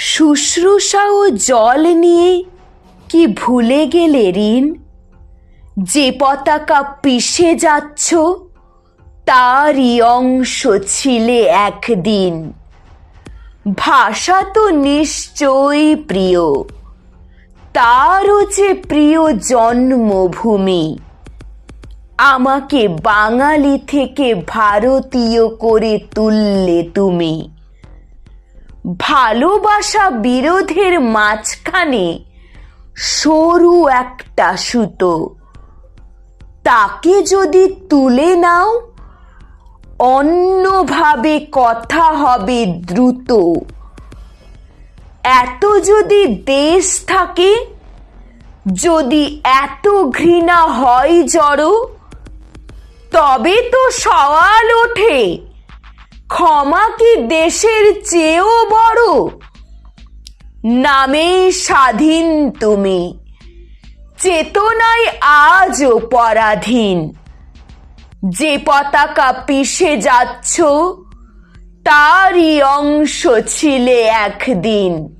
শুশ্রূষা ও জল নিয়ে কি ভুলে গেলে ঋণ? যে পতাকা পিষে যাচ্ছ, তারই অংশ ছিলে একদিন। ভাষা তো নিশ্চয়ই প্রিয়, তারও যে প্রিয় জন্মভূমি। আমাকে বাঙালি থেকে ভারতীয় করে তুললে তুমি। ভালোবাসা বিরোধের মাঝখানে সরু একটা সুতো। তাকে যদি তুলে নাও, অন্যভাবে কথা হবে দ্রুত। এত যদি দেশ থাকে, যদি এত ঘৃণা হয় জড়ো, তবে তো সওয়াল ওঠে। ক্ষমা কি দেশের চেয়েও বড়? নামে স্বাধীন তুমি। চেতনায় আজও পরাধীন। যে পতাকা পিষে যাচ্ছ, তারই অংশ ছিলে একদিন।